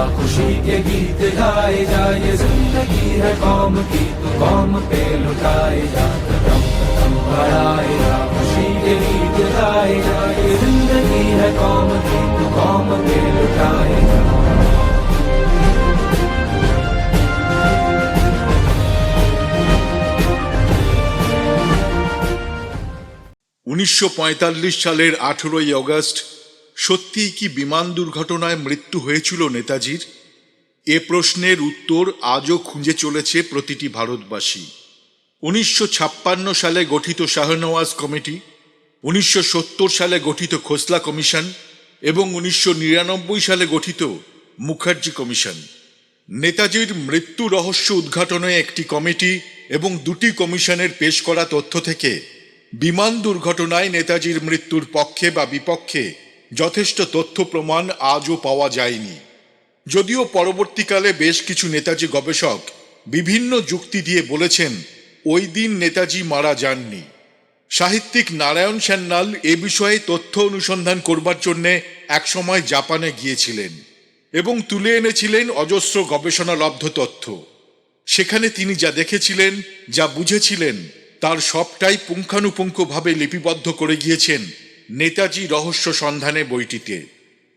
खुशी के गीत गाए जा ये जिंदगी है कौम की तो कौम पे लुटाए जा कदम कदम बढ़ाए जा खुशी के गीत गाए जा ये जिंदगी है कौम की तो कौम पे लुटाए जा উনিশশো সালের আঠেরোই অগস্ট সত্যিই কি বিমান দুর্ঘটনায় মৃত্যু হয়েছিল নেতাজির? এ প্রশ্নের উত্তর আজও খুঁজে চলেছে প্রতিটি ভারতবাসী। উনিশশো ছাপ্পান্ন সালে গঠিত শাহনওয়াজ কমিটি, উনিশশো সত্তর সালে গঠিত খোসলা কমিশন এবং উনিশশো নিরানব্বই সালে গঠিত মুখার্জি কমিশন। নেতাজির মৃত্যু রহস্য উদ্ঘাটনে একটি কমিটি এবং দুটি কমিশনের পেশ করা তথ্য থেকে বিমান দুর্ঘটনায় নেতাজির মৃত্যুর পক্ষে বা বিপক্ষে যথেষ্ট তথ্য প্রমাণ আজও পাওয়া যায়নি। যদিও পরবর্তীকালে বেশ কিছু নেতাজি গবেষক বিভিন্ন যুক্তি দিয়ে বলেছেন, ওই দিন নেতাজি মারা যাননি। সাহিত্যিক নারায়ণ সান্যাল এ বিষয়ে তথ্য অনুসন্ধান করবার জন্য একসময় জাপানে গিয়েছিলেন এবং তুলে এনেছিলেন অজস্র গবেষণালব্ধ তথ্য। সেখানে তিনি যা দেখেছিলেন, যা বুঝেছিলেন, তার সবটাই পুঙ্খানুপুঙ্খভাবে লিপিবদ্ধ করে গিয়েছেন নেতাজি রহস্য সন্ধানে বইটিতে।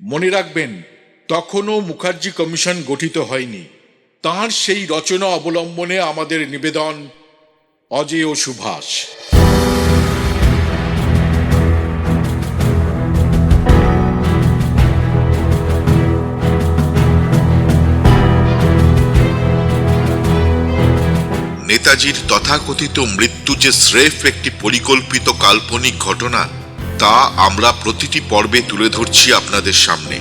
মনে রাখবেন, তখনও মুখার্জি কমিশন গঠিত হয়নি। তাঁর সেই রচনা অবলম্বনে আমাদের নিবেদন, অজেয় সুভাষ। নেতাজির তথাকথিত মৃত্যু যে স্রেফ একটি পরিকল্পিত কাল্পনিক ঘটনা তা আমরা প্রতিটি পর্বে তুলে ধরছি আপনাদের সামনে।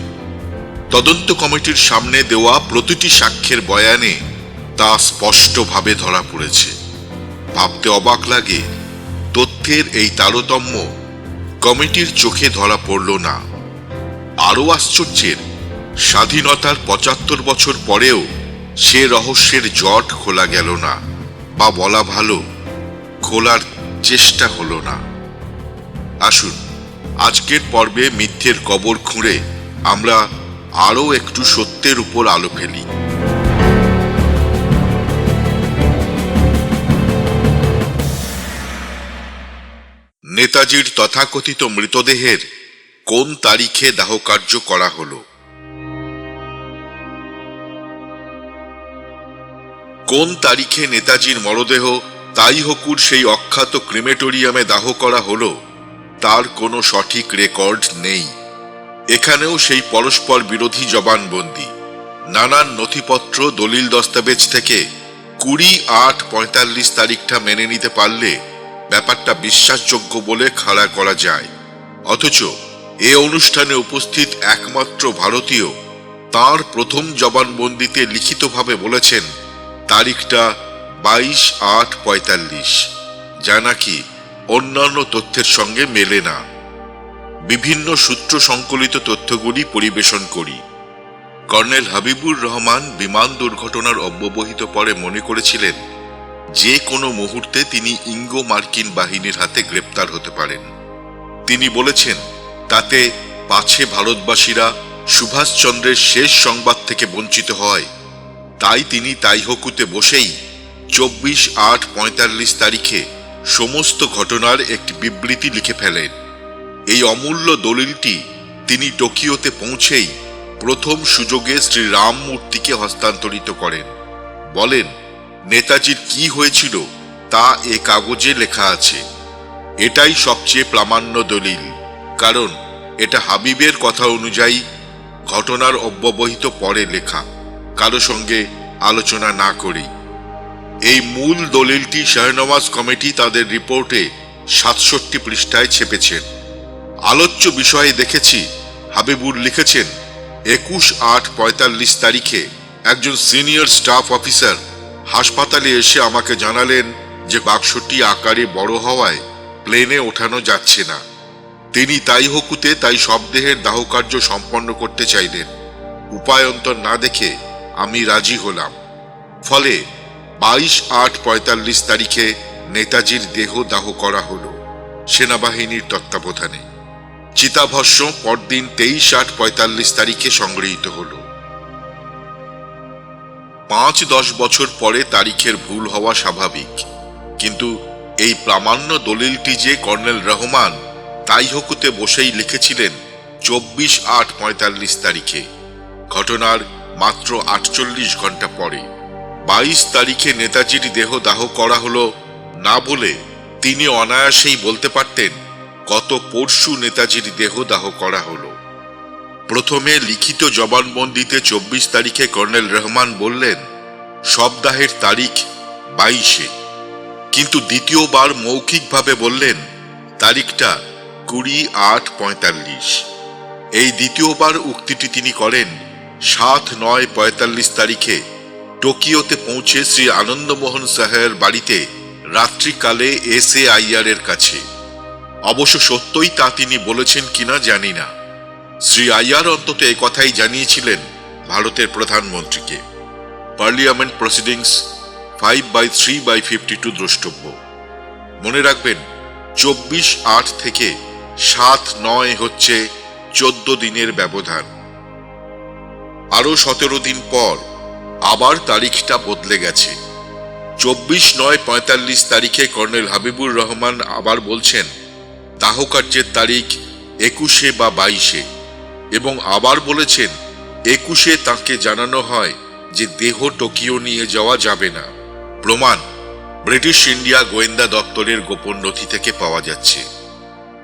তদন্ত কমিটির সামনে দেওয়া প্রতিটি সাক্ষ্যের বয়ানে তা স্পষ্টভাবে ধরা পড়েছে। ভাবতে অবাক লাগে, তথ্যের এই তারতম্য কমিটির চোখে ধরা পড়ল না। আরও আশ্চর্যের, স্বাধীনতার পঁচাত্তর বছর পরেও সে রহস্যের জট খোলা গেল না, বা বলা ভালো, খোলার চেষ্টা হলো না। আসুন আজকের পর্বে মিথ্যের কবর খুঁড়ে আমরা আরও একটু সত্যের উপর আলো ফেলি। নেতাজির তথাকথিত মৃতদেহের কোন তারিখে দাহকার্য করা হলো? কোন তারিখে নেতাজির মরদেহ তাইহকুর সেই অখ্যাত ক্রিমেটোরিয়ামে দাহ করা হলো? তার কোনো সঠিক রেকর্ড নেই। এখানেও সেই পরস্পর বিরোধী জবানবন্দি। নানান নথিপত্র, দলিল দস্তাবেজ থেকে কুড়ি আট পঁয়তাল্লিশ তারিখটা মেনে নিতে পারলে ব্যাপারটা বিশ্বাসযোগ্য বলে খাড়া করা যায়। অথচ এ অনুষ্ঠানে উপস্থিত একমাত্র ভারতীয় তার প্রথম জবানবন্দিতে লিখিতভাবে বলেছেন, তারিখটা বাইশ আট পঁয়তাল্লিশ। যা নাকি অন্যান্য তথ্যের সঙ্গে মেলে না। বিভিন্ন সূত্র সংকলিত তথ্যগুলি পরিবেশন করি। কর্নেল হাবিবুর রহমান বিমান দুর্ঘটনার অব্যবহিত পরে মনে করেছিলেন, যে কোনো মুহূর্তে তিনি ইঙ্গো মার্কিন বাহিনীর হাতে গ্রেপ্তার হতে পারেন। তিনি বলেছেন, তাতে পাছে ভারতবাসীরা সুভাষচন্দ্রের শেষ সংবাদ থেকে বঞ্চিত হয়। তাই তিনি তাইহকুতে বসেই চব্বিশ আট পঁয়তাল্লিশ তারিখে সমস্ত ঘটনার একটি বিবৃতি লিখে ফেলেন। এই অমূল্য দলিলটি তিনি টোকিওতে পৌঁছেই প্রথম সুযোগে শ্রী রামমূর্তিকে হস্তান্তরিত করেন। বলেন, নেতাজির কি হয়েছিল তা এ কাগজে লেখা আছে। এটাই সবচেয়ে প্রামাণ্য দলিল, কারণ এটা হাবিবের কথা অনুযায়ী ঘটনার অব্যবহিত পরে লেখা। কারও সঙ্গে আলোচনা না করেই। এই মূল দলিলটি শাহনওয়াজ কমিটি তাদের রিপোর্টে সাতষট্টি পৃষ্ঠায় ছেপেছেন আলোচ্য বিষয়ে দেখেছি, হাবিবুর লিখেছেন, একুশ আট পঁয়তাল্লিশ তারিখে একজন সিনিয়র স্টাফ অফিসার হাসপাতালে এসে আমাকে জানালেন যে বাক্সটি আকারে বড় হওয়ায় প্লেনে ওঠানো যাচ্ছে না। তিনি তাই হকুতে তাই শবদেহের দাহকার্য সম্পন্ন করতে চাইলেন। উপায়ন্তর না দেখে আমি রাজি হলাম। ফলে বাইশ আট পঁয়তাল্লিশ তারিখে নেতাজির দেহ দাহ করা হল সেনাবাহিনীর তত্ত্বাবধানে। চিতাভস্য পরদিন তেইশ আট পঁয়তাল্লিশ তারিখে সংগৃহীত হল। পাঁচ দশ বছর পরে তারিখের ভুল হওয়া স্বাভাবিক, কিন্তু এই প্রামাণ্য দলিলটি যে কর্নেল রহমান তাই হকুতে বসেই লিখেছিলেন চব্বিশ আট পঁয়তাল্লিশ তারিখে, ঘটনার মাত্র আটচল্লিশ ঘণ্টা পরে। বাইশ তারিখে নেতাজির দেহ দাহ করা হলো না বলে তিনি অনায়াসেই বলতে পারতেন গত পরশু নেতাজির দেহ দাহ করা হলো। প্রথমে লিখিত জবানবন্দিতে চব্বিশ তারিখে কর্নেল রহমান বললেন সপ্তাহের তারিখ বাইশে। কিন্তু দ্বিতীয়বার মৌখিকভাবে বললেন, তারিখটা কুড়ি আট পঁয়তাল্লিশ। এই দ্বিতীয়বার উক্তিটি তিনি করেন, সাত নয় পঁয়তাল্লিশ তারিখে টোকিওতে পৌঁছে শ্রী আনন্দমোহন সাহের বাড়িতে রাত্রিকালে এস এ এর কাছে। অবশ্য সত্যই তা তিনি বলেছেন কিনা জানি না। শ্রী আইয়ার অন্তত কথাই জানিয়েছিলেন ভারতের প্রধানমন্ত্রীকে। Parliament proceedings five by three by fifty two দ্রষ্টব্য। মনে রাখবেন, চব্বিশ আট থেকে সাত নয় হচ্ছে চোদ্দ দিনের ব্যবধান। আরও সতেরো দিন পর আবার তারিখটা বদলে গেছে। চব্বিশ নয় পঁয়তাল্লিশ তারিখে কর্নেল হাবিবুর রহমান আবার বলছেন, দাহকার্যের তারিখ একুশে বা বাইশে এবং আবার বলেছেন, একুশে তাকে জানানো হয় যে দেহ টোকিও নিয়ে যাওয়া যাবে না। প্রমাণ, ব্রিটিশ ইন্ডিয়া গোয়েন্দা দপ্তরের গোপন নথি থেকে পাওয়া যাচ্ছে।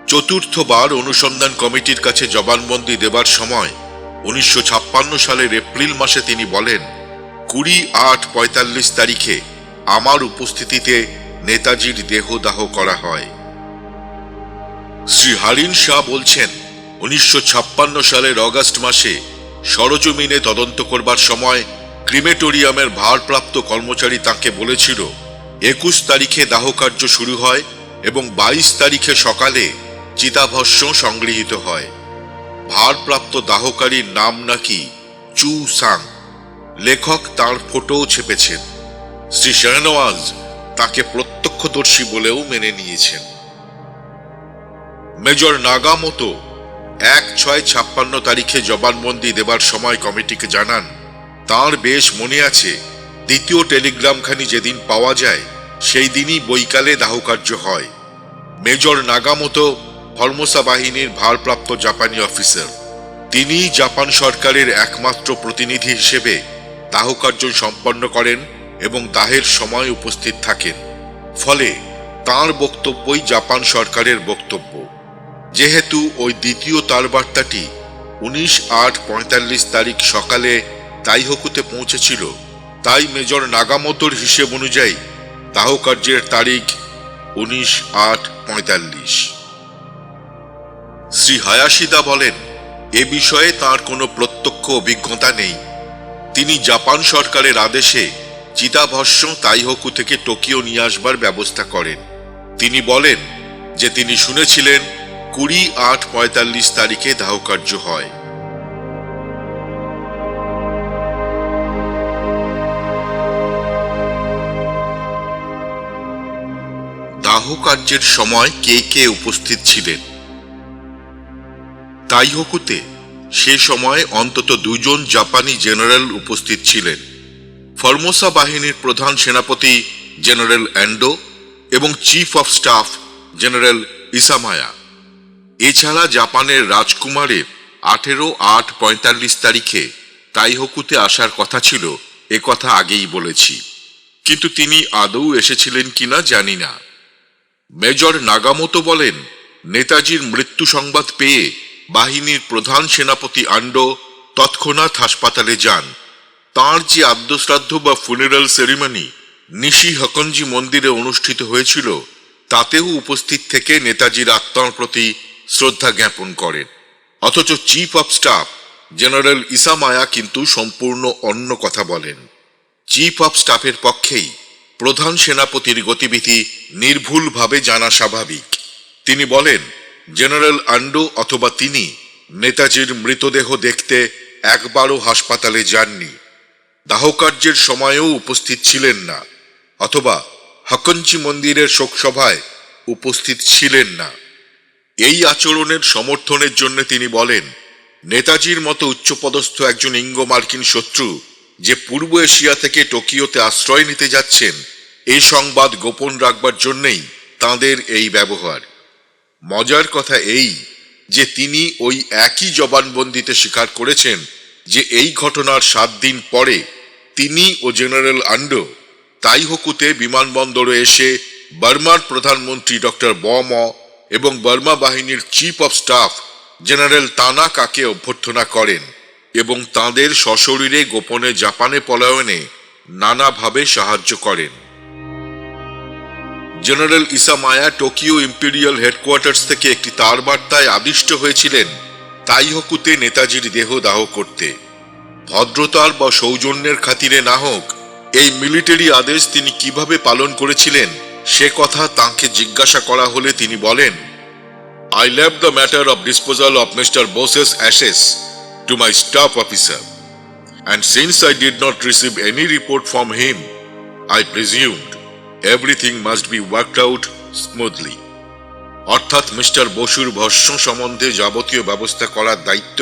চতুর্থবার অনুসন্ধান কমিটির কাছে জবানবন্দি দেবার সময় উনিশশো ছাপ্পান্ন সালের এপ্রিল মাসে তিনি বলেন কুড়ি আট পঁয়তাল্লিশ তারিখে আমার উপস্থিতিতে নেতাজির দেহদাহ করা হয়। শ্রী হারিন শাহ বলছেন, উনিশশো ছাপ্পান্ন সালের অগাস্ট মাসে সরজমিনে তদন্ত করবার সময় ক্রিমেটোরিয়ামের ভারপ্রাপ্ত কর্মচারী তাকে বলেছিল, একুশ তারিখে দাহকার্য শুরু হয় এবং বাইশ তারিখে সকালে চিতাভস্য সংগৃহীত হয়। ভারপ্রাপ্ত দাহকারীর নাম নাকি চু সাং। লেখক তার ফটোও ছেপেছেন। শ্রী শাহনওয়াজ তাকে প্রত্যক্ষদর্শী বলেও মেনে নিয়েছেন। মেজর নাগামতো এক ছয় ছাপ্পান্ন তারিখে জবানবন্দি দেবার সময় কমিটিকে জানান, তার বেশ মনে আছে, দ্বিতীয় টেলিগ্রামখানি যেদিন পাওয়া যায়, সেই দিনই বৈকালে দাহকার্য হয়। মেজর নাগামতো ফর্মোসা বাহিনীর ভারপ্রাপ্ত জাপানি অফিসার। তিনি জাপান সরকারের একমাত্র প্রতিনিধি হিসেবে দাহকার্য সম্পন্ন করেন এবং দাহের সময় উপস্থিত থাকেন। ফলে তার বক্তব্যই জাপান সরকারের বক্তব্য। যেহেতু ওই দ্বিতীয় তার বার্তাটি উনিশ আট পঁয়তাল্লিশ তারিখ সকালে তাইহকুতে পৌঁছেছিল, তাই মেজর নাগামতোর হিসেব অনুযায়ী দাহকার্যের তারিখ উনিশ আট পঁয়তাল্লিশ। শ্রী হায়াশিদা বলেন, এ বিষয়ে তার কোনো প্রত্যক্ষ অভিজ্ঞতা নেই। তিনি জাপান সরকারের আদেশে চিতাভস্য তাইহকু থেকে টোকিও নিয়ে আসবার ব্যবস্থা করেন। তিনি বলেন যে তিনি শুনেছিলেন কুড়ি আট পঁয়তাল্লিশ তারিখে দাহকার্য হয়। দাহ কার্যের সময় কে কে উপস্থিত ছিলেন? তাইহকুতে সে সময় অন্তত দুজন জাপানি জেনারেল উপস্থিত ছিলেন। ফর্মোসা বাহিনীর প্রধান সেনাপতি জেনারেল অ্যান্ডো এবং chief of staff general Isayama. এছাড়া জাপানের রাজকুমারের আঠেরো আট পঁয়তাল্লিশ তারিখে তাইহকুতে আসার কথা ছিল, এ কথা আগেই বলেছি। কিন্তু তিনি আদৌ এসেছিলেন কিনা জানি না। মেজর নাগামতো বলেন, নেতাজির মৃত্যু সংবাদ পেয়ে বাহিনীর প্রধান সেনাপতি আন্ডো তৎক্ষণাৎ হাসপাতালে যান। তাঁর যে আদ্যশ্রাদ্ধ বা ফুনেরাল সেরিমনি নিশি হকঞ্জি মন্দিরে অনুষ্ঠিত হয়েছিল, তাতেও উপস্থিত থেকে নেতাজির আত্মার প্রতি শ্রদ্ধা জ্ঞাপন করেন। অথচ chief of staff general Isayama কিন্তু সম্পূর্ণ অন্য কথা বলেন। চিফ অফ স্টাফের পক্ষেই প্রধান সেনাপতির গতিবিধি নির্ভুলভাবে জানা স্বাভাবিক। তিনি বলেন জেনারেল আন্ডো অথবা তিনি নেতাজির মৃতদেহ দেখতে একবারও হাসপাতালে যাননি। দাহকার্যের সময়েও উপস্থিত ছিলেন না, অথবা হকঞ্চি মন্দিরের শোকসভায় উপস্থিত ছিলেন না। এই আচরণের সমর্থনের জন্য তিনি বলেন, নেতাজির মতো উচ্চপদস্থ একজন ইঙ্গ মার্কিন শত্রু যে পূর্ব এশিয়া থেকে টোকিওতে আশ্রয় নিতে যাচ্ছেন এই সংবাদ গোপন রাখবার জন্যেই তাঁদের এই ব্যবহার। মজার কথা এই যে তিনি ওই একই জবানবন্দিতে স্বীকার করেছেন যে এই ঘটনার সাত দিন পরে তিনি ও জেনারেল আন্ডো তাইহকুতে বিমানবন্দরে এসে বার্মার প্রধানমন্ত্রী ডক্টর বম এবং বার্মা বাহিনীর চিফ অফ স্টাফ জেনারেল তানা কাকে অভ্যর্থনা করেন এবং তাঁদের সশরীরে গোপনে জাপানে পলায়নে নানাভাবে সাহায্য করেন। General Isayama Tokyo imperial headquarters থেকে একটি তার বার্তায় আদিষ্ট হয়েছিলেন তাইহকুতে নেতাজির দেহ দাহ করতে। ভদ্রতার বা সৌজন্যের খাতিরে না হোক এই মিলিটারি আদেশ তিনি কীভাবে পালন করেছিলেন সে কথা তাঁকে জিজ্ঞাসা করা হলে তিনি বলেন I Lev the matter of disposal of Mr Bose's ashes to my staff officer and since I did not receive any report from him, I presumed everything must be worked out smoothly. অর্থাৎ mister বসুর ভস্য সম্বন্ধে যাবতীয় ব্যবস্থা করার দায়িত্ব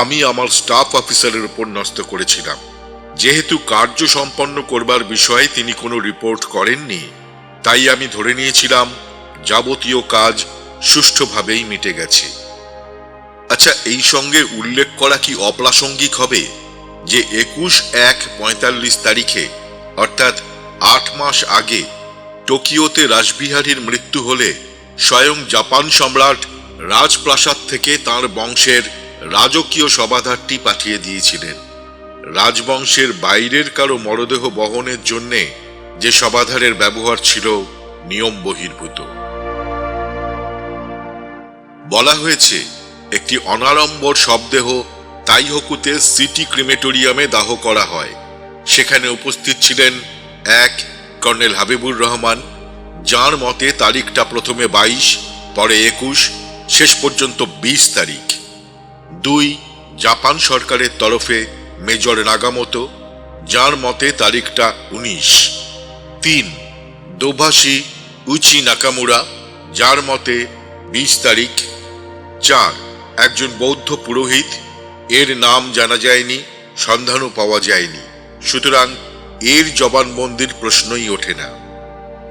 আমি আমার স্টাফ অফিসারের উপর ন্যস্ত করেছিলাম যেহেতু কার্য সম্পন্ন করবার বিষয়ে তিনি কোনো রিপোর্ট করেননি, তাই আমি ধরে নিয়েছিলাম যাবতীয় কাজ সুষ্ঠুভাবেই মিটে গেছে আচ্ছা এই সঙ্গে উল্লেখ করা কি অপ্রাসঙ্গিক হবে যে একুশ এক পঁয়তাল্লিশ তারিখে, অর্থাৎ আট মাস আগে টোকিওতে রাসবিহারীর মৃত্যু হলে স্বয়ং জাপান সম্রাট রাজপ্রাসাদ থেকে তার বংশের রাজকীয় সভাধারটি পাঠিয়ে দিয়েছিলেন। রাজবংশের বাইরের কারও মরদেহ বহনের জন্যে যে সভাধারের ব্যবহার ছিল নিয়ম বহির্ভূত। বলা হয়েছে, একটি অনাড়ম্বর শবদেহ তাইহকুতে সিটি ক্রিমেটোরিয়ামে দাহ করা হয়। সেখানে উপস্থিত ছিলেন এক, কর্নেল হাবিবুর রহমান, যার মতে তারিখটা প্রথমে বাইশ, পরে একুশ, শেষ পর্যন্ত বিশ তারিখ। দুই, জাপান সরকারের তরফে মেজর নাগামতো, যার মতে তারিখটা উনিশ। তিন, দোভাষী উচি নাকামুরা, যার মতে বিশ তারিখ। চার, একজন বৌদ্ধ পুরোহিত, এর নাম জানা যায়নি, সন্ধানও পাওয়া যায়নি। সুতরাং এর জবানবন্দির প্রশ্নই ওঠে না।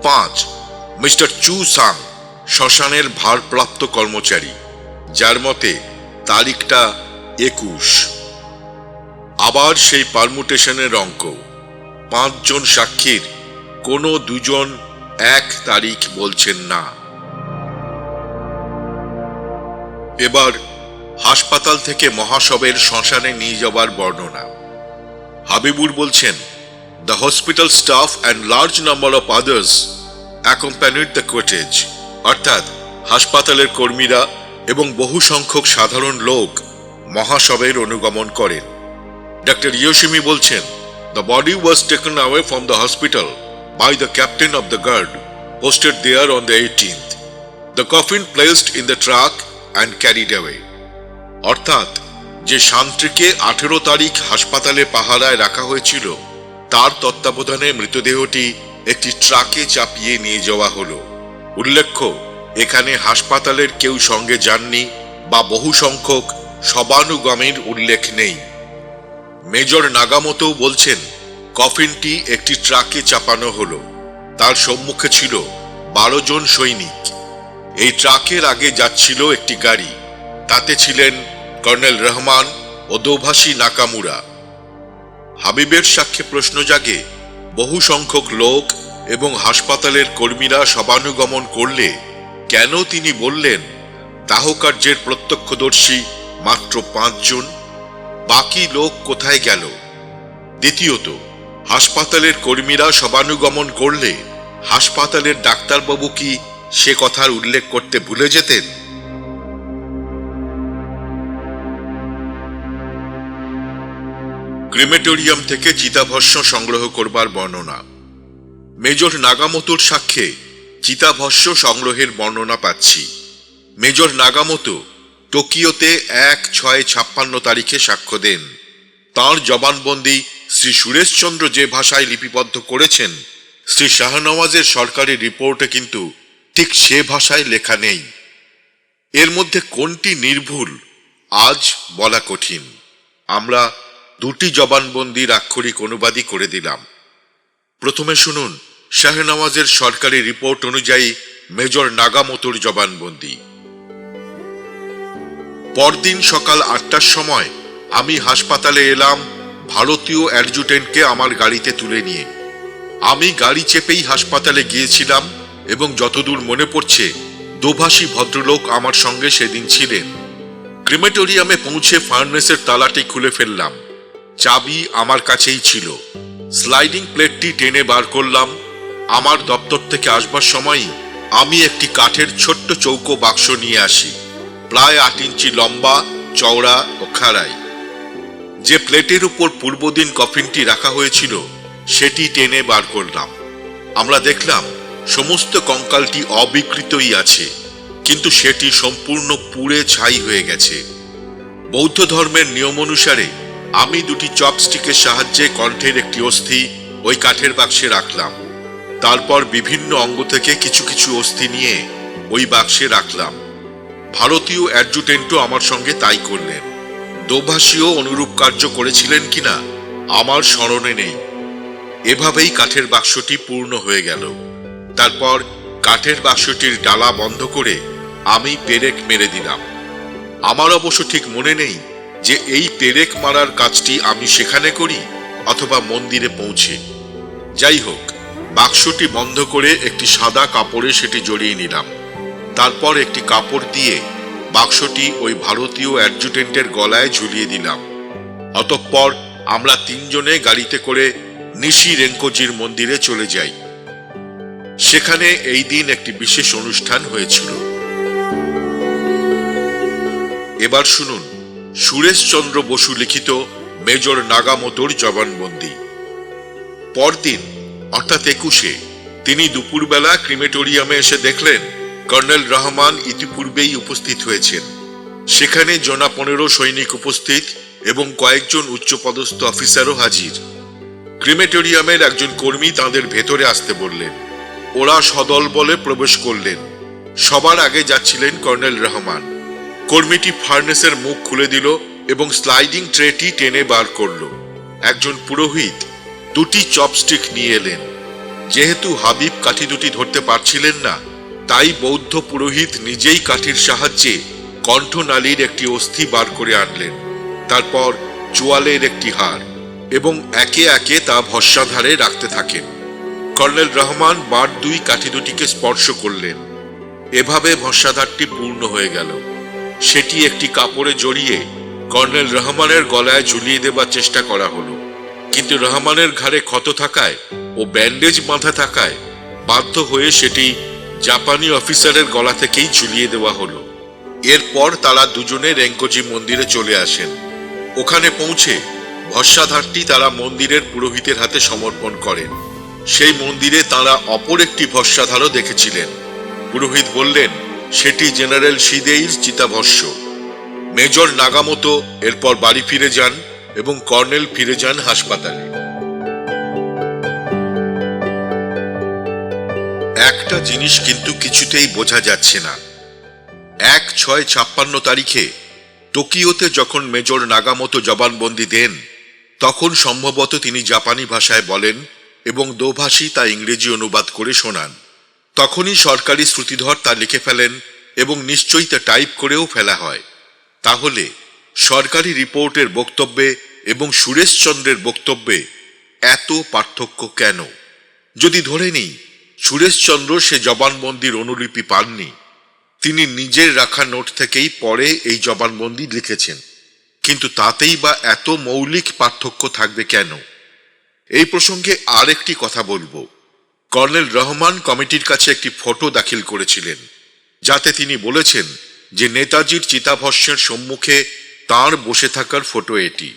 পাঁচ, মিস্টার চু সাং, শ্মশানের ভারপ্রাপ্ত কর্মচারী, যার মতে তারিখটা একুশ। আবার সেই পারমুটেশনের অঙ্ক। পাঁচজন সাক্ষীর, কোনো দুজন এক তারিখ বলছেন না। এবার হাসপাতাল থেকে মহাসবের শ্মশানে নিয়ে যাবার বর্ণনা। হাবিবুর বলছেন the hospital staff and large number of others accompanied the cottage অর্থাৎ হাসপাতালের কর্মীরা এবং বহু সংখ্যক সাধারণ লোক মহাসবের অনুগমন করেন। ডক্টর ইয়োশিমি বলছেন the body was taken away from the hospital by the captain of the guard posted there on the eighteenth the coffin placed in the truck and carried away অর্থাৎ, যে শান্তিকে আঠেরো তারিখ হাসপাতালে পাহারায় রাখা হয়েছিল তার তত্ত্বাবধানে মৃতদেহটি একটি ট্রাকে চাপিয়ে নিয়ে যাওয়া হলো। উল্লেখ্য, এখানে হাসপাতালের কেউ সঙ্গে যাননি বা বহু সংখ্যক সবানুগমের উল্লেখ নেই। মেজর নাগামতো বলছেন, কফিনটি একটি ট্রাকে চাপানো হলো। তার সম্মুখে ছিল বারো জন সৈনিক। এই ট্রাকের আগে যাচ্ছিল একটি গাড়ি। তাতে ছিলেন কর্নেল রহমান ও দোভাষী নাকামুরা। হাবিবের সাক্ষ্যে প্রশ্ন জাগে, বহু সংখ্যক লোক এবং হাসপাতালের কর্মীরা সবানুগমন করলে কেন তিনি বললেন, দাহকার্যের প্রত্যক্ষদর্শী মাত্র পাঁচজন, বাকি লোক কোথায় গেল? দ্বিতীয়ত, হাসপাতালের কর্মীরা সবানুগমন করলে হাসপাতালের ডাক্তারবাবু কি সে কথার উল্লেখ করতে ভুলে যেতেন? ক্রিমেটোরিয়াম থেকে চিতাভস্ম সংগ্রহ করবার বর্ণনা। মেজর নাগামতোর সাক্ষ্যে চিতাভস্য সংগ্রহের বর্ণনা পাচ্ছি। মেজর নাগামতো টোকিওতে এক ছয় ছাপ্পান্ন তারিখে সাক্ষ্য দেন। তাঁর জবানবন্দি শ্রী সুরেশচন্দ্র যে ভাষায় লিপিবদ্ধ করেছেন, শ্রী শাহনওয়াজের সরকারি রিপোর্টে কিন্তু ঠিক সে ভাষায় লেখা নেই। এর মধ্যে কোনটি নির্ভুল, আজ বলা কঠিন। আমরা দুটি জবানবন্দির আক্ষরিক অনুবাদই করে দিলাম। প্রথমে শুনুন শাহনওয়াজের সরকারি রিপোর্ট অনুযায়ী মেজর নাগামোতোর জবানবন্দি। পরদিন সকাল আটটার সময় আমি হাসপাতালে এলাম ভারতীয় অ্যাডজুটেন্টকে আমার গাড়িতে তুলে নিয়ে। আমি গাড়ি চেপেই হাসপাতালে গিয়েছিলাম এবং যতদূর মনে পড়ছে, দোভাষী ভদ্রলোক আমার সঙ্গে সেদিন ছিলেন। ক্রিমেটোরিয়ামে পৌঁছে ফার্নেসের তালাটি খুলে ফেললাম। চাবি আমার কাছেই ছিল। স্লাইডিং প্লেটটি টেনে বার করলাম। আমার দপ্তর থেকে আসবার সময়ই আমি একটি কাঠের ছোট্ট চৌকো বাক্স নিয়ে আসি। প্রায় আট ইঞ্চি লম্বা, চওড়া ও খাড়াই। যে প্লেটের উপর পূর্বদিন কফিনটি রাখা হয়েছিল, সেটি টেনে বার করলাম। আমরা দেখলাম, সমস্ত কঙ্কালটি অবিকৃতই আছে, কিন্তু সেটি সম্পূর্ণ পুড়ে ছাই হয়ে গেছে। বৌদ্ধ ধর্মের নিয়ম অনুসারে আমি দুটি চপস্টিকের সাহায্যে কণ্ঠের একটি অস্থি ওই কাঠের বাক্সে রাখলাম। তারপর বিভিন্ন অঙ্গ থেকে কিছু কিছু অস্থি নিয়ে ওই বাক্সে রাখলাম। ভারতীয় অ্যাডজুটেন্টও আমার সঙ্গে তাই করলেন। দোভাষীও অনুরূপ কার্য করেছিলেন কিনা আমার স্মরণে নেই। এভাবেই কাঠের বাক্সটি পূর্ণ হয়ে গেল। তারপর কাঠের বাক্সটির ডালা বন্ধ করে আমি পেরেক মেরে দিলাম। আমার অবশ্য ঠিক মনে নেই যে এই পেরেক মারার কাজটি আমি সেখানে করি অথবা মন্দিরে পৌঁছে। যাই হোক বাক্সটি বন্ধ করে একটি সাদা কাপড়ে সেটি জড়িয়ে নিলাম। তারপর একটি কাপড় দিয়ে বাক্সটি ওই ভারতীয় অ্যাডজুটেন্টের গলায় ঝুলিয়ে দিলাম। অতঃপর আমরা তিনজনে গাড়িতে করে নিশি রেঙ্কোজির মন্দিরে চলে যাই। সেখানে এই দিন একটি বিশেষ অনুষ্ঠান হয়েছিল। এবার শুনুন। সুরেশচন্দ্র বসু লিখিত মেজর নাগামতোর জবানবন্দি। পরদিন, অর্থাৎ একুশে, তিনি দুপুরবেলা ক্রিমেটোরিয়ামে এসে দেখলেন, কর্নেল রহমান ইতিপূর্বেই উপস্থিত হয়েছেন। সেখানে জনা পনেরো সৈনিক উপস্থিত এবং কয়েকজন উচ্চপদস্থ অফিসারও হাজির। ক্রিমেটোরিয়ামের একজন কর্মী তাদের ভেতরে আসতে বললেন। ওরা সদল বলে প্রবেশ করলেন। সবার আগে যাচ্ছিলেন কর্নেল রহমান। কর্মীটি ফার্নেসের মুখ খুলে দিল এবং স্লাইডিং ট্রেটি টেনে বার করল। একজন পুরোহিত দুটি চপস্টিক নিয়ে এলেন। যেহেতু হাবিব কাঠি দুটি ধরতে পারছিলেন না, তাই বৌদ্ধ পুরোহিত নিজেই কাঠির সাহায্যে কণ্ঠনালীর একটি অস্থি বার করে আনলেন। তারপর চোয়ালের একটি হার এবং একে একে তা ভস্যাধারে রাখতে থাকেন। কর্নেল রহমান বার দুই কাঠি দুটিকে স্পর্শ করলেন। এভাবে ভস্যাধারটি পূর্ণ হয়ে গেল। সেটি একটি কাপড়ে জড়িয়ে কর্নেল রহমানের গলায় ঝুলিয়ে দেবার চেষ্টা করা হলো। কিন্তু রহমানের ঘাড়ে ক্ষত থাকায় ও ব্যান্ডেজ বাঁধা থাকায় বাধ্য হয়ে সেটি জাপানি অফিসারের গলা থেকেই ঝুলিয়ে দেওয়া হলো। এরপর তারা দুজনে রেঙ্কোজি মন্দিরে চলে আসেন। ওখানে পৌঁছে ভস্যাধারটি তারা মন্দিরের পুরোহিতের হাতে সমর্পণ করেন। সেই মন্দিরে তারা অপর একটি ভস্যাধারও দেখেছিলেন। পুরোহিত বললেন সেটি জেনারেল সিদেইর চিতাভস্য। মেজর নাগামতো এরপর বাড়ি ফিরে যান এবং কর্নেল ফিরে যান হাসপাতালে। একটা জিনিস কিন্তু কিছুতেই বোঝা যাচ্ছে না। এক ছয় ছাপ্পান্ন তারিখে টোকিওতে যখন মেজর নাগামতো জবানবন্দি দেন, তখন সম্ভবত তিনি জাপানি ভাষায় বলেন এবং দোভাষী তা ইংরেজি অনুবাদ করে শোনান। তখনই সরকারি শ্রুতিধর তা লিখে ফেলেন এবং নিশ্চয়ই তা টাইপ করেও ফেলা হয়। তাহলে সরকারি রিপোর্টের বক্তব্যে এবং সুরেশচন্দ্রের বক্তব্যে এত পার্থক্য কেন? যদি ধরে নিই, সুরেশচন্দ্র সে জবানবন্দির অনুলিপি পাননি। তিনি নিজের রাখা নোট থেকেই পরে এই জবানবন্দি লিখেছেন। কিন্তু তাতেই বা এত মৌলিক পার্থক্য থাকবে কেন? এই প্রসঙ্গে আর একটি কথা বলব। কর্নেল রহমান কমিটির কাছে একটি ফটো দাখিল করেছিলেন, যাতে তিনি বলেছেন যে নেতাজির চিতাভস্যের সম্মুখে তার বসে থাকার ফটো এটি।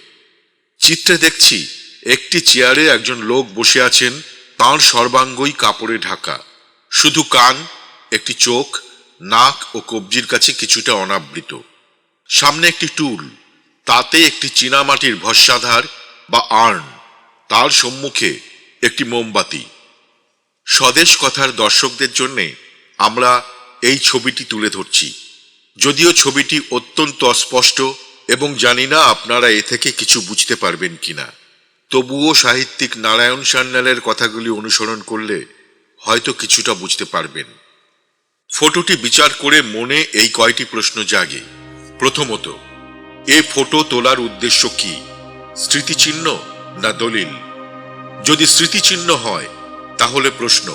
চিত্রে দেখছি একটি চেয়ারে একজন লোক বসে আছেন, তার সর্বাঙ্গই কাপড়ে ঢাকা। শুধু কান, একটি চোখ, নাক ও কবজির কাছে কিছুটা অনাবৃত। সামনে একটি টুল, তাতে একটি চীনামাটির ভস্যাধার বা আর্ন তার সম্মুখে একটি মোমবাতি। স্বদেশ কথার দর্শকদের জন্যে আমরা এই ছবিটি তুলে ধরছি। যদিও ছবিটি অত্যন্ত অস্পষ্ট এবং জানি না আপনারা এ থেকে কিছু বুঝতে পারবেন কিনা। তবুও সাহিত্যিক নারায়ণ সান্যালের কথাগুলি অনুসরণ করলে হয়তো কিছুটা বুঝতে পারবেন। ফটোটি বিচার করে মনে এই কয়টি প্রশ্ন জাগে। প্রথমত, এ ফটো তোলার উদ্দেশ্য কি? স্মৃতিচিহ্ন না দলিল? যদি স্মৃতিচিহ্ন হয় তাহলে প্রশ্ন,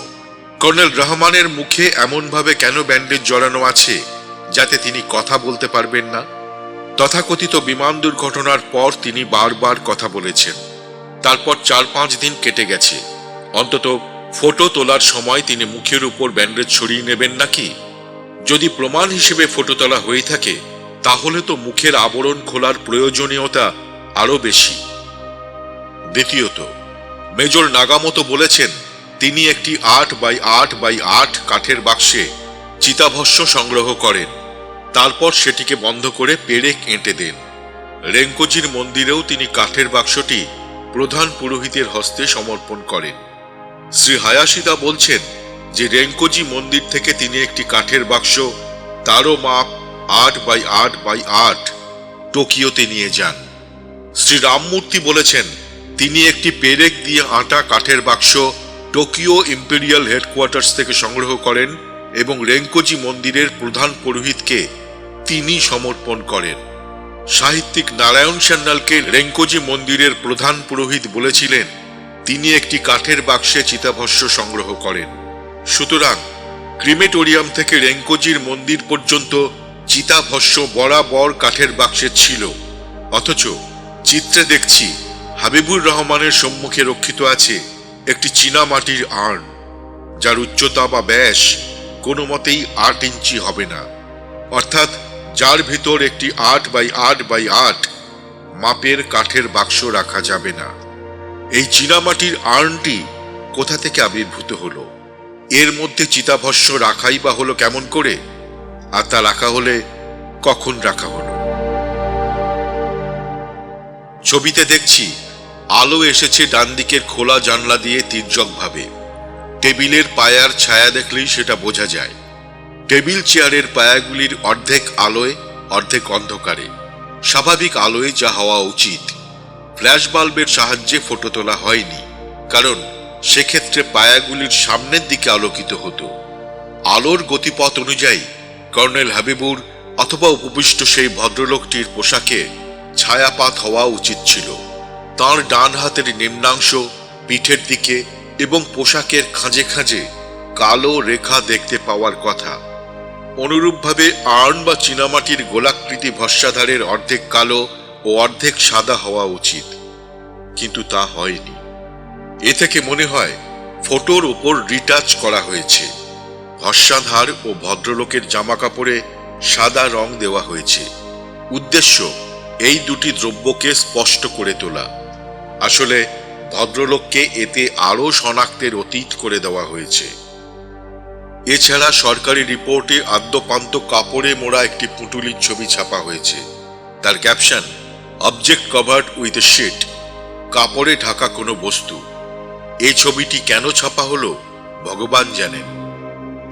কর্নেল রহমানের মুখে এমনভাবে কেন ব্যান্ডেজ জড়ানো আছে, যাতে তিনি কথা বলতে পারবেন না? তথাকথিত বিমান দুর্ঘটনার পর তিনি বারবার কথা বলেছেন। তারপর চার পাঁচ দিন কেটে গেছে। অন্তত ফটো তোলার সময় তিনি মুখের উপর ব্যান্ডেজ ছড়িয়ে নেবেন নাকি? যদি প্রমাণ হিসেবে ফটো তোলা হয়ে থাকে, তাহলে তো মুখের আবরণ খোলার প্রয়োজনীয়তা আরও বেশি। দ্বিতীয়ত, মেজর নাগামতো বলেছেন তিনি একটি আট বাই আট বাই আট কাঠের বাক্সে চিতাভস্য সংগ্রহ করেন। তারপর সেটিকে বন্ধ করে পেরেক এঁটে দেন। রেঙ্কোজির মন্দিরেও তিনি কাঠের বাক্সটি প্রধান পুরোহিতের হস্তে সমর্পণ করেন। শ্রী হায়াসিদা বলছেন যে রেঙ্কোজি মন্দির থেকে তিনি একটি কাঠের বাক্স, তারও মাপ আট বাই আট বাই আট টোকিওতে নিয়ে যান। শ্রী রামমূর্তি বলেছেন, তিনি একটি পেরেক দিয়ে আটা কাঠের বাক্স টোকিও ইম্পেরিয়াল হেডকোয়ার্টার্স থেকে সংগ্রহ করেন এবং রেঙ্কোজি মন্দিরের প্রধান পুরোহিতকে তিনি সমর্পণ করেন। সাহিত্যিক নারায়ণ সান্যালকে রেঙ্কোজি মন্দিরের প্রধান পুরোহিত বলেছিলেন, তিনি একটি কাঠের বাক্সে চিতাভস্য সংগ্রহ করেন। সুতরাং ক্রিমেটোরিয়াম থেকে রেঙ্কোজির মন্দির পর্যন্ত চিতাভস্য বরাবর কাঠের বাক্সে ছিল। অথচ চিত্রে দেখছি হাবিবুর রহমানের সম্মুখে রক্ষিত আছে একটি চীনা মাটির আর্ন যার উচ্চতা বা ব্যাস কোনো মতেই আট ইঞ্চি হবে না। অর্থাৎ যার ভিতর একটি আট বাই আট বাই আট মাপের কাঠের বাক্স রাখা যাবে না। এই চীনামাটির আর্নটি কোথা থেকে আবির্ভূত হলো? এর মধ্যে চিতাভস্য রাখাই বা হলো কেমন করে? আর তা রাখা হলে কখন রাখা হলো? ছবিতে দেখছি আলো এসেছে ডান দিকের খোলা জানলা দিয়ে তির্যকভাবে। টেবিলের পায়ার ছায়া দেখলেই সেটা বোঝা যায়। টেবিল চেয়ারের পায়াগুলির অর্ধেক আলোয়, অর্ধেক অন্ধকারে। স্বাভাবিক আলোয় যা হওয়া উচিত। ফ্ল্যাশ বাল্বের সাহায্যে ফটো তোলা হয়নি, কারণ সেক্ষেত্রে পায়াগুলির সামনের দিকে আলোকিত হতো। আলোর গতিপথ অনুযায়ী কর্নেল হাবিবুর অথবা উপবিষ্ট সেই ভদ্রলোকটির পোশাকে ছায়াপাত হওয়া উচিত ছিল। তার ডান হাতের নিম্নাংশ পিঠের দিকে এবং পোশাকের খাঁজে খাঁজে কালো রেখা দেখতে পাওয়ার কথা। অনুরূপভাবে আর্ন বা চীনামাটির গোলাকৃতি ভস্যাধারের অর্ধেক কালো ও অর্ধেক সাদা হওয়া উচিত। কিন্তু তা হয়নি। এ থেকে মনে হয় ফটোর উপর রিটাচ করা হয়েছে। ভস্যাধার ও ভদ্রলোকের জামা কাপড়ে সাদা রং দেওয়া হয়েছে। উদ্দেশ্য, এই দুটি দ্রব্যকে স্পষ্ট করে তোলা। আসলে ভদ্রলোককে এতে আরও শনাক্তের অতীত করে দেওয়া হয়েছে। এছাড়া সরকারি রিপোর্টে আদ্যপান্ত কাপড়ে মোড়া একটি পুটুলির ছবি ছাপা হয়েছে। তার caption, object covered with a sheet, কাপড়ে ঢাকা কোনো বস্তু। এই ছবিটি কেন ছাপা হলো? ভগবান জানেন।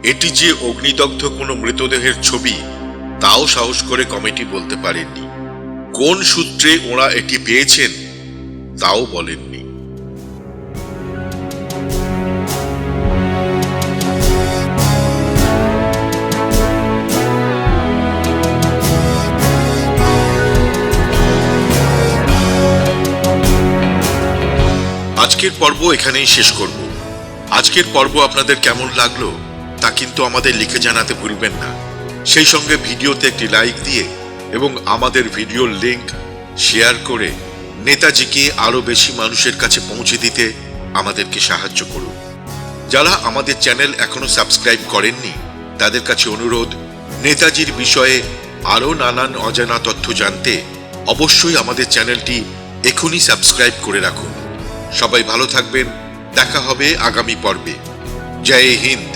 এটি যে অগ্নিদগ্ধ কোনো মৃতদেহের ছবি, তাও সাহস করে কমিটি বলতে পারেননি। কোন সূত্রে ওরা এটি পেয়েছেন তাও বলেননি। আজকের পর্ব এখানেই শেষ করব। আজকের পর্ব আপনাদের কেমন লাগল, তা কিন্তু আমাদের লিখে জানাতে ভুলবেন না। সেই সঙ্গে ভিডিওতে একটি লাইক দিয়ে এবং আমাদের ভিডিওর লিঙ্ক শেয়ার করে নেতাজিকে আরও বেশি মানুষের কাছে পৌঁছে দিতে আমাদেরকে সাহায্য করুন। যারা আমাদের চ্যানেল এখনও সাবস্ক্রাইব করেননি, তাদের কাছে অনুরোধ, নেতাজির বিষয়ে আরও নানান অজানা তথ্য জানতে অবশ্যই আমাদের চ্যানেলটি এখনই সাবস্ক্রাইব করে রাখুন। সবাই ভালো থাকবেন, দেখা হবে আগামী পর্বে। জয় হিন্দ।